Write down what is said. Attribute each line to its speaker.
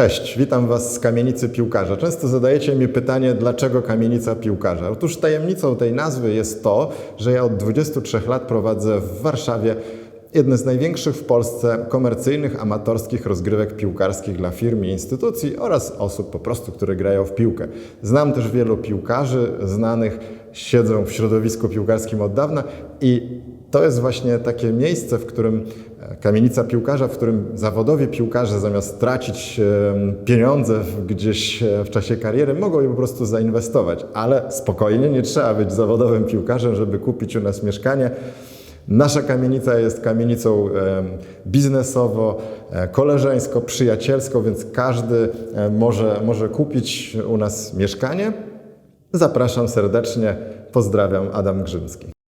Speaker 1: Cześć, witam Was z kamienicy piłkarza. Często zadajecie mi pytanie, dlaczego kamienica piłkarza? Otóż tajemnicą tej nazwy jest to, że ja od 23 lat prowadzę w Warszawie jedne z największych w Polsce komercyjnych, amatorskich rozgrywek piłkarskich dla firm i instytucji oraz osób po prostu, które grają w piłkę. Znam też wielu piłkarzy znanych, siedzą w środowisku piłkarskim od dawna i to jest właśnie takie miejsce, w którym e, kamienica piłkarza, w którym zawodowi piłkarze zamiast tracić e, pieniądze gdzieś e, w czasie kariery, mogą je po prostu zainwestować. Ale spokojnie, nie trzeba być zawodowym piłkarzem, żeby kupić u nas mieszkanie. Nasza kamienica jest kamienicą biznesowo, koleżeńsko, przyjacielską, więc każdy może, może kupić u nas mieszkanie. Zapraszam serdecznie, pozdrawiam, Adam Grzymski.